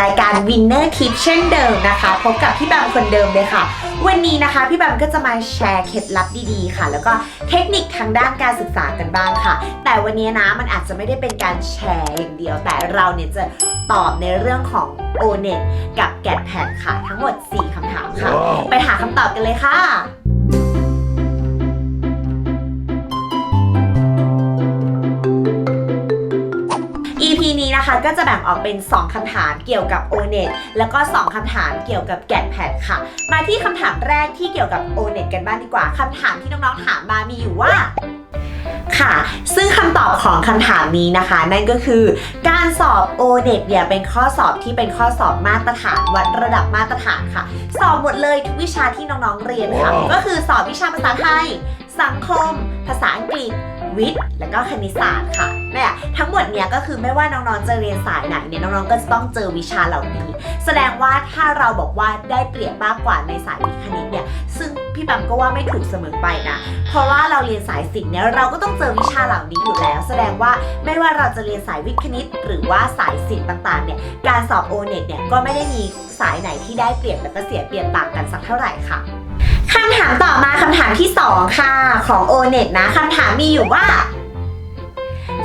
รายการ Winner Tip เช่นเดิมนะคะ พบกับพี่แบมคนเดิมเลยค่ะ วันนี้นะคะ พี่แบมก็จะมาแชร์เคล็ดลับดีๆค่ะ แล้วก็เทคนิคทางด้านการศึกษากันบ้างค่ะ แต่วันนี้นะมันอาจจะไม่ได้เป็นการแชร์อย่างเดียว แต่เราเนี่ยจะตอบในเรื่องของ o n e t กับ g a t p a d ค่ะ ทั้งหมด 4คำถามค่ะ ไปหาคำตอบกันเลยค่ะ ก็จะแบ่งออกเป็น 2คำถามเกี่ยวกับ o n e t แล้วก็ 2คำถามเกี่ยวกับ g a t p a d ค่ะ มาที่คำถามแรกที่เกี่ยวกับ o n e t กันบ้างดีกว่าคำถามที่น้องๆถามมามีอยู่ว่าค่ะ ซึ่งคำตอบของคำถามนี้นะคะ นั่นก็คือ การสอบ o n e t เนี่ยเป็นข้อสอบที่เป็นข้อสอบมาตรฐานวัดระดับมาตรฐานค่ะ สอบหมดเลยทุกวิชาที่น้องๆเรียนค่ะว้าวก็คือสอบวิชาภาษาไทย สังคม ภาษาอังกฤษ วิทย์ และก็คณิตศาสตร์ค่ะเนี่ยทั้งหมดเนี่ยก็คือไม่ว่าน้องๆจะเรียนสายไหนเนี่ยน้องๆก็จะต้องเจอวิชาเหล่านี้ แสดงว่าถ้าเราบอกว่าได้เปรียบมากกว่าในสายวิทย์คณิตเนี่ยซึ่งพี่ปั๊มก็ว่าไม่ถูกเสมอไปนะเพราะว่าเราเรียนสายศิลป์เนี่ยเราก็ต้องเจอวิชาเหล่านี้อยู่แล้ว แสดงว่าไม่ว่าเราจะเรียนสายวิทย์คณิต หรือว่าสายศิลป์ต่างๆเนี่ยการสอบโอเน็ตเนี่ยก็ไม่ได้มีสายไหนที่ได้เปรียบและก็เสียเปรียบต่างกันสักเท่าไหร่ค่ะ คำถามต่อมาคำถามที่ 2 ค่ะ ของ o n e t นะคำถามมีอยู่ว่า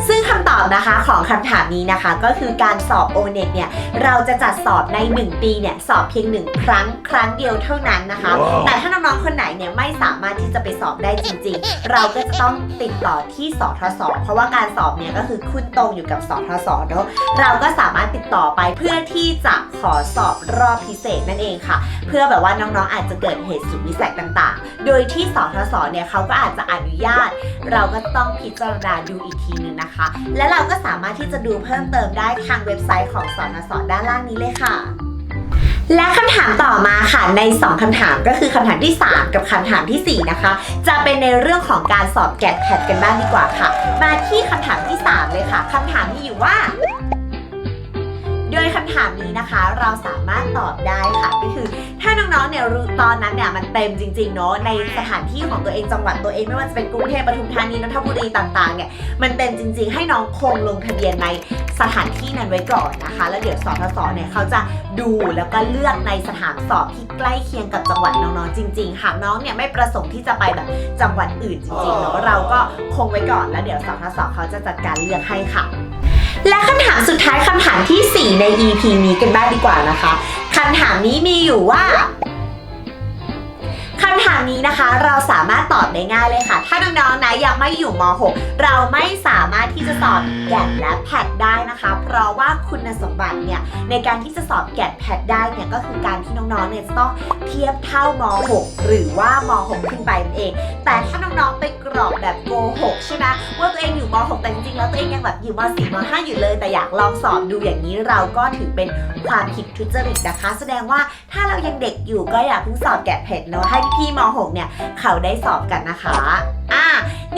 ซึ่งคำตอบนะคะของคำถามนี้นะคะก็คือการสอบ o n e t เนี่ยเราจะจัดสอบใน 1 ปีเนี่ยสอบเพียง 1 ครั้งครั้งเดียวเท่านั้นนะคะว้าวแต่ถ้าน้องๆคนไหนเนี่ยไม่สามารถที่จะไปสอบได้จริง ๆ เราก็จะต้องติดต่อที่สทศเพราะว่าการสอบเนี่ยก็คือขึ้นตรงอยู่กับสทศเนอะเราก็สามารถติดต่อไปเพื่อที่จะขอสอบรอบพิเศษนั่นเองค่ะ เพื่อแบบว่าน้องๆอาจจะเกิดเหตุสุดวิสัยต่างๆ โดยที่สทศเนี่ยเขาก็อาจจะอนุญาต เราก็ต้องพิจารณาดูอีกทีนึงนะคะและเราก็สามารถที่จะดูเพิ่มเติมได้ทางเว็บไซต์ของสอนสด้านล่างนี้เลยค่ะ และคำถามต่อมาค่ะใน 2คำถามก็คือคำถามที่ 3 กับคำถามทีสี่ 4 นะคะ จะเป็นในเรื่องของการสอบแกะแพทกันบ้างดีกว่าค่ะ มาที่คำถามที่ 3 เลยค่ะคำถามมีอยู่ว่า ยคำถามนี้นะคะ เราสามารถตอบได้ค่ะก็คือ ถ้าน้องๆเนี่ยรู้ตอนนั้นเนี่ยมันเต็มจริงๆเนาะในสถานที่ของตัวเองจังหวัดตัวเองไม่ว่าจะเป็นกรุงเทพปทุมธานีนนทบุรีต่างๆเนี่ยมันเต็มจริง ๆ ให้น้องคงลงทะเบียนในสถานที่นั้นไว้ก่อนนะคะ แล้วเดี๋ยวสทศเนี่ยเขาจะดูแล้วก็เลือกในสถานสอบที่ใกล้เคียงกับจังหวัดน้องๆจริง ๆ หากน้องเนี่ยไม่ประสงค์ที่จะไปแบบจังหวัดอื่นจริงๆเนาะเราก็คงไว้ก่อนแล้วเดี๋ยวสทศเขาจะจัดการเลือกให้ค่ะ และคำถามสุดท้ายคำถามทีสี่ 4 ใน EP นี้กันบ้างดีกว่านะคะคำถามนี้มีอยู่ว่า คำถามนี้นะคะเราสามารถตอบได้ง่ายเลยค่ะ ถ้าน้องๆนะยังไม่อยู่ม .6 เราไม่สามารถที่จะสอบแกดและแพดได้นะคะ เพราะว่าคุณสมบัติเนี่ยในการที่จะสอบแกดแพดได้เนี่ยก็คือการที่น้องๆเนี่ยจะต้องเทียบเท่าม .6 หรือว่าม .6 ขึ้นไปนั่นเอง แต่ถ้าน้องๆไปกรอกแบบโกหกใช่ไหมว่าตัวเองอยู่ม .6 แต่จริงๆแล้วตัวเองยังแบบอยู่ม .4 ม .5 อยู่เลย แต่อยากลองสอบดูอย่างนี้เราก็ถือเป็นความผิดทุจริตนะคะ แสดงว่าถ้าเรายังเด็กอยู่ก็อย่าเพิ่งสอบแกะเผ็ดเนาะให้พี่ม .6 เนี่ยเขาได้สอบกันนะคะอ่า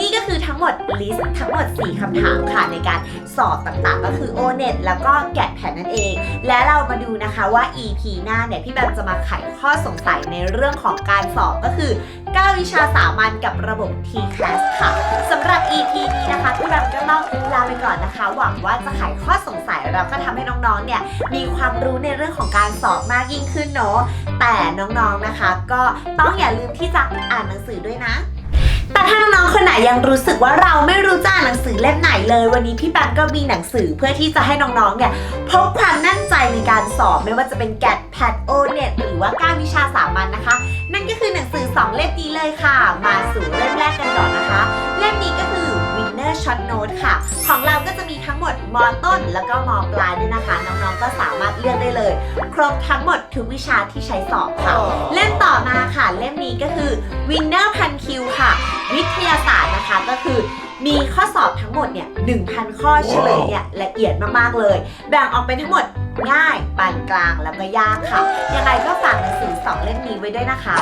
นี่ก็คือทั้งหมดลิสต์ทั้งหมด 4คำถามค่ะในการสอบต่างๆ ก็คือ o n e t แล้วก็แกะแผ่นนั่นเอง และเรามาดูนะคะว่า EP หน้าเนี่ยพี่แบมจะมาไขข้อสงสัยในเรื่องของการสอบก็คือ 9 วิชาสามัญกับระบบ t c a s ค่ะ ไปก่อนนะคะ หวังว่าจะไขข้อสงสัยแล้วก็ทำให้น้องๆ เนี่ยมีความรู้ในเรื่องของการสอบมากยิ่งขึ้นเนาะแต่น้องๆ นะคะ ก็ต้องอย่าลืมที่จะอ่านหนังสือด้วยนะแต่ถ้าน้องๆคนไหนยังรู้สึกว่าเราไม่รู้จะอ่าหนังสือเล่มไหนเลย วันนี้พี่แบมก็มีหนังสือเพื่อที่จะให้น้องๆ เนี่ยพบความมั่นใจในการสอบไม่ว่าจะเป็นแกดแพดโอเน็ตหรือว่าก้าวิชาสามัญนะคะ นั่นก็คือหนังสือ 2 เล่มนี้เลยค่ะ มาสู่ Winner Short Note ค่ะ ของเราก็จะมีทั้งหมดมต้น แล้วก็มปลายด้วยนะคะ น้องๆก็สามารถเลือกได้เลย ครบทั้งหมดทุกวิชาที่ใช้สอบค่ะ เล่มต่อมาค่ะ เล่มนี้ก็คือ Winner พันคิวค่ะ วิทยาศาสตร์นะคะก็คือมีข้อสอบทั้งหมดเนี่ย 1,000 ข้อเฉลยเนี่ยละเอียดมากๆเลย แบ่งออกเป็นทั้งหมดง่ายปานกลางแล้วก็ยากค่ะ ยังไงก็ฝากหนังสือสองเล่มนี้ไว้ด้วยนะคะ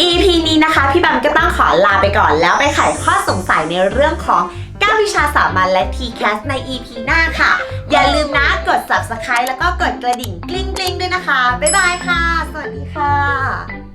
EP นี้นะคะ พี่บัมก็ต้องขอลาไปก่อนแล้วไปไขข้อสงสัยในเรื่องของ 9 วิชาสามัญและ TCAS ใน EP หน้าค่ะ อย่าลืมนะกด subscribe แล้วก็กดกระดิ่งกลิ้งกลิ้งๆด้วยนะคะ บ๊ายบายค่ะ สวัสดีค่ะ